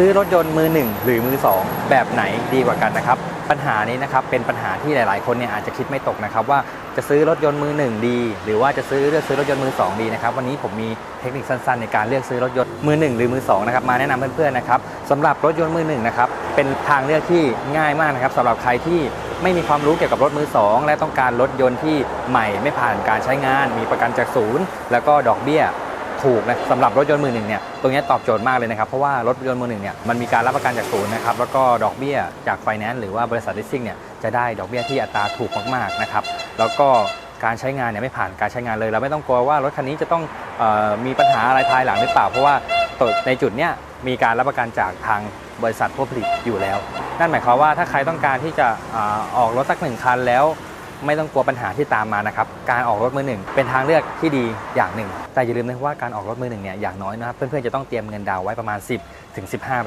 ซื้อรถยนต์มือหนึ่งหรือมือสองแบบไหนดีกว่ากันนะครับ ปัญหานี้นะครับเป็นปัญหาที่หลาย ๆ คนเนี่ยอาจจะคิดไม่ตกนะครับ ว่าจะซื้อรถยนต์มือหนึ่งดี หรือว่าจะซื้อเลือกซื้อรถยนต์มือสองดีนะครับวันนี้ผมมีเทคนิคสั้น ๆ ในการเลือกซื้อรถยนต์มือหนึ่งหรือมือสองนะครับมาแนะนำเพื่อน ๆ นะครับสำหรับรถยนต์มือหนึ่งนะครับเป็นทางเลือกที่ง่ายมากนะครับสำหรับใครที่ไม่มีความรู้เกี่ยวกับรถมือสองและต้องการรถยนต์ที่ใหม่ไม่ผ่านการใช้งาน มีประกันจากศูนย์ แล้วก็ดอกเบี้ย ถูกนะสำหรับรถยนต์มือหนึ่งเนี่ยตรงนี้ตอบโจทย์มากเลยนะครับ เพราะว่ารถยนต์มือหนึ่งเนี่ยมันมีการรับประกันจากศูนย์นะครับแล้วก็ดอกเบี้ยจากไฟแนนซ์หรือว่าบริษัทลิสซิ่งเนี่ยจะได้ดอกเบี้ยที่อัตราถูกมากๆนะครับแล้วก็การใช้งานเนี่ยไม่ผ่านการใช้งานเลย เราไม่ต้องกลัวว่ารถคันนี้จะต้องออมีปัญหาอะไรภายหลังหรือเปล่า เพราะว่าในจุดเนี้ยมีการรับประกันจากทางบริษัทผู้ผลิตอยู่แล้ว นั่นหมายความว่าถ้าใครต้องการที่จะออกรถสักหนึ่งคันแล้ว ไม่ต้องกลัวปัญหาที่ตามมานะครับ การออกรถมือหนึ่งเป็นทางเลือกที่ดีอย่างหนึ่ง แต่อย่าลืมนะครับว่าการออกรถมือหนึ่งเนี่ยอย่างน้อยนะครับเพื่อนๆจะต้องเตรียมเงินดาวไว้ประมาณ 10ถึง15